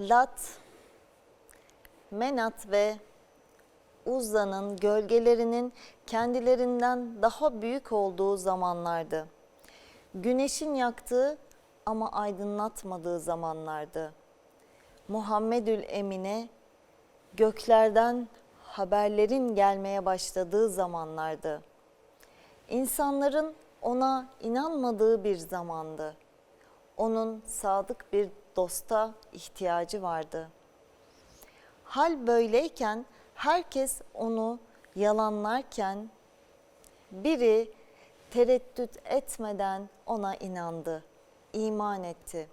Lat, Menat ve Uzza'nın gölgelerinin kendilerinden daha büyük olduğu zamanlardı. Güneşin yaktığı ama aydınlatmadığı zamanlardı. Muhammedül Emine göklerden haberlerin gelmeye başladığı zamanlardı. İnsanların ona inanmadığı bir zamandı. Onun sadık bir dosta ihtiyacı vardı. Hal böyleyken herkes onu yalanlarken biri tereddüt etmeden ona inandı, iman etti.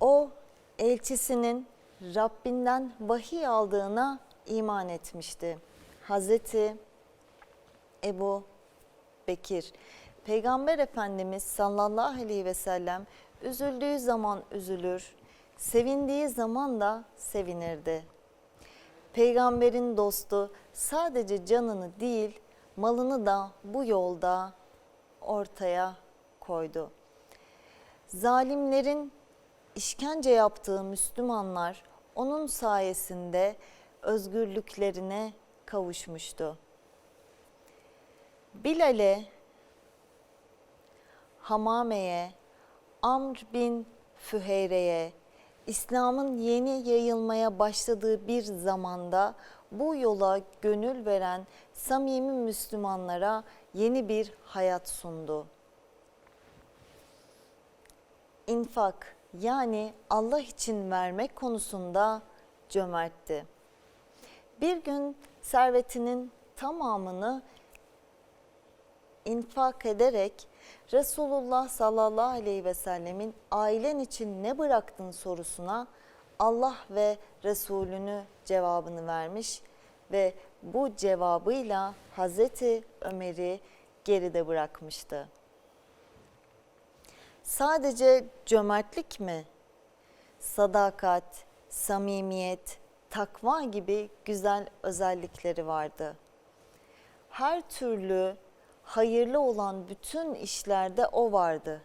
O elçisinin Rabbinden vahiy aldığına iman etmişti. Hazreti Ebu Bekir, Peygamber Efendimiz sallallahu aleyhi ve sellem üzüldüğü zaman üzülür, sevindiği zaman da sevinirdi. Peygamberin dostu sadece canını değil, malını da bu yolda ortaya koydu. Zalimlerin işkence yaptığı Müslümanlar onun sayesinde özgürlüklerine kavuşmuştu. Bilal'e, Hamame'ye, Amr bin Füheyre'ye, İslam'ın yeni yayılmaya başladığı bir zamanda bu yola gönül veren samimi Müslümanlara yeni bir hayat sundu. İnfak yani Allah için vermek konusunda cömertti. Bir gün servetinin tamamını infak ederek Resulullah sallallahu aleyhi ve sellemin ailen için ne bıraktın sorusuna Allah ve Resulünü cevabını vermiş ve bu cevabıyla Hazreti Ömer'i geride bırakmıştı. Sadece cömertlik mi? Sadakat, samimiyet, takva gibi güzel özellikleri vardı. Her türlü hayırlı olan bütün işlerde o vardı.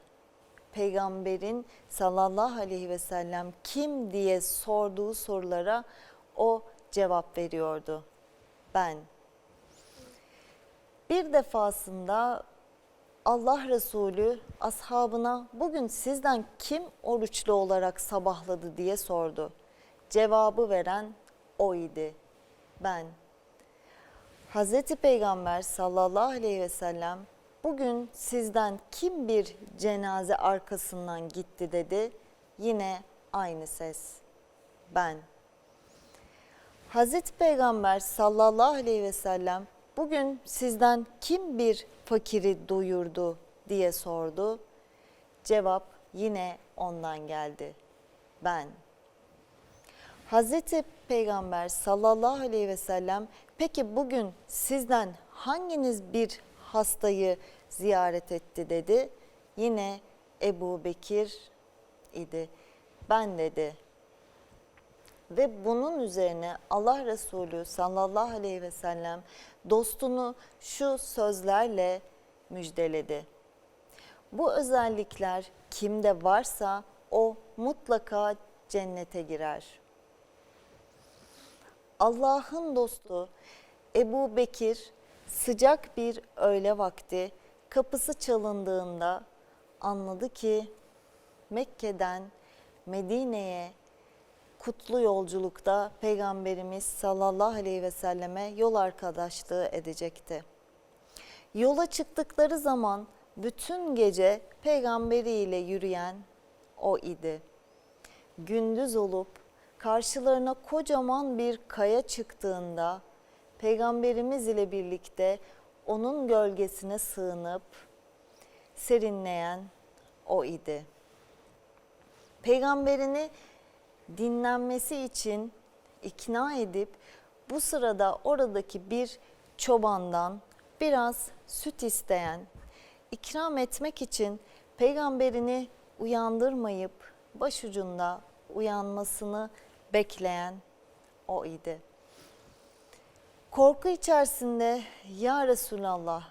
Peygamberin sallallahu aleyhi ve sellem kim diye sorduğu sorulara o cevap veriyordu. Ben. Bir defasında Allah Resulü ashabına bugün sizden kim oruçlu olarak sabahladı diye sordu. Cevabı veren o idi. Ben. Hazreti Peygamber sallallahu aleyhi ve sellem bugün sizden kim bir cenaze arkasından gitti dedi. Yine aynı ses. Ben. Hazreti Peygamber sallallahu aleyhi ve sellem bugün sizden kim bir fakiri doyurdu diye sordu. Cevap yine ondan geldi. Ben. Hazreti Peygamber sallallahu aleyhi ve sellem peki bugün sizden hanginiz bir hastayı ziyaret etti dedi. Yine Ebu Bekir idi. Ben dedi. Ve bunun üzerine Allah Resulü sallallahu aleyhi ve sellem dostunu şu sözlerle müjdeledi. Bu özellikler kimde varsa o mutlaka cennete girer. Allah'ın dostu Ebu Bekir sıcak bir öğle vakti kapısı çalındığında anladı ki Mekke'den Medine'ye kutlu yolculukta Peygamberimiz sallallahu aleyhi ve selleme yol arkadaşlığı edecekti. Yola çıktıkları zaman bütün gece peygamberiyle yürüyen o idi. Gündüz olup karşılarına kocaman bir kaya çıktığında peygamberimiz ile birlikte onun gölgesine sığınıp serinleyen o idi. Peygamberini dinlenmesi için ikna edip bu sırada oradaki bir çobandan biraz süt isteyen, ikram etmek için peygamberini uyandırmayıp başucunda uyanmasını bekleyen o idi. Korku içerisinde ya Resulallah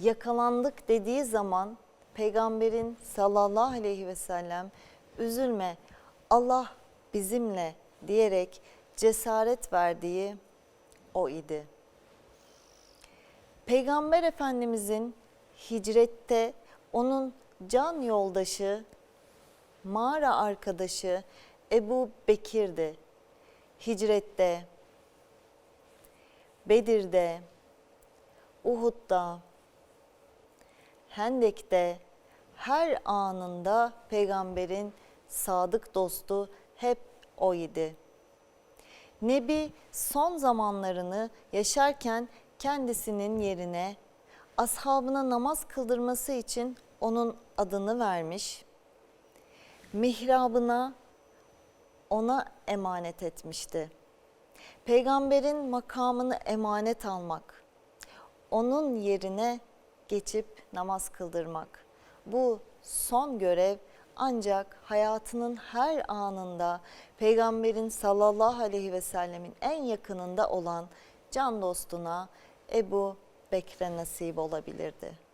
yakalandık dediği zaman peygamberin sallallahu aleyhi ve sellem üzülme Allah bizimle diyerek cesaret verdiği o idi. Peygamber Efendimizin hicrette onun can yoldaşı, mağara arkadaşı Ebu Bekir'di. Hicrette, Bedir'de, Uhud'da, Hendek'te her anında peygamberin sadık dostu hep o idi. Nebi son zamanlarını yaşarken kendisinin yerine ashabına namaz kıldırması için onun adını vermiş. Mihrabına ona emanet etmişti. Peygamberin makamını emanet almak, onun yerine geçip namaz kıldırmak. Bu son görev ancak hayatının her anında Peygamberin sallallahu aleyhi ve sellemin en yakınında olan can dostuna Ebu Bekre nasip olabilirdi.